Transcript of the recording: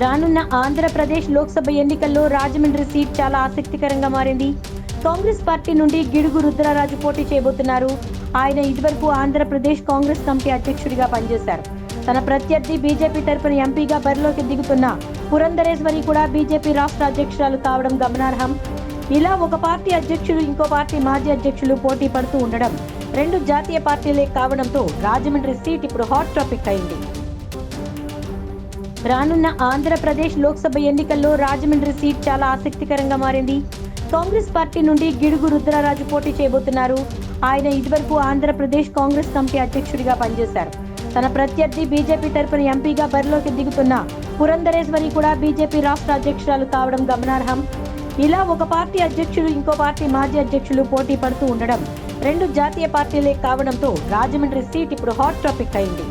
రానున్న ఆంధ్రప్రదేశ్ లోక్సభ ఎన్నికల్లో రాజమండ్రి సీట్ చాలా ఆసక్తికరంగా మారింది. కాంగ్రెస్ పార్టీ నుండి గిడుగు రుద్రరాజు పోటీ చేయబోతున్నారు. ఆయన ఇదివరకు ఆంధ్రప్రదేశ్ కాంగ్రెస్ కమిటీ అధ్యక్షుడిగా పనిచేశారు. తన ప్రత్యర్థి బీజేపీ తరపున ఎంపీగా బరిలోకి దిగుతున్న పురంధరేశ్వరి కూడా బీజేపీ రాష్ట్ర అధ్యక్షురాలు కావడం గమనార్హం. ఇలా ఒక పార్టీ అధ్యక్షులు ఇంకో పార్టీ మాజీ అధ్యక్షులు పోటీ పడుతూ ఉండడం రెండు జాతీయ పార్టీలే కావడంతో రాజమండ్రి సీట్ ఇప్పుడు హాట్ టాపిక్ అయింది. రానున్న ఆంధ్రప్రదేశ్ లోక్సభ ఎన్నికల్లో రాజమండ్రి సీట్ చాలా ఆసక్తికరంగా మారింది. కాంగ్రెస్ పార్టీ నుండి గిడుగు రుద్రరాజు పోటీ చేయబోతున్నారు. ఆయన ఇదివరకు ఆంధ్రప్రదేశ్ కాంగ్రెస్ కమిటీ అధ్యక్షుడిగా పనిచేశారు. తన ప్రత్యర్థి బీజేపీ తరపున ఎంపీగా బరిలోకి దిగుతున్న పురంధరేశ్వరి కూడా బీజేపీ రాష్ట్ర అధ్యక్షురాలు కావడం గమనార్హం. ఇలా ఒక పార్టీ అధ్యక్షులు ఇంకో పార్టీ మాజీ అధ్యక్షులు పోటీ పడుతూ ఉండడం రెండు జాతీయ పార్టీలే కావడంతో రాజమండ్రి సీట్ ఇప్పుడు హాట్ టాపిక్ అయింది.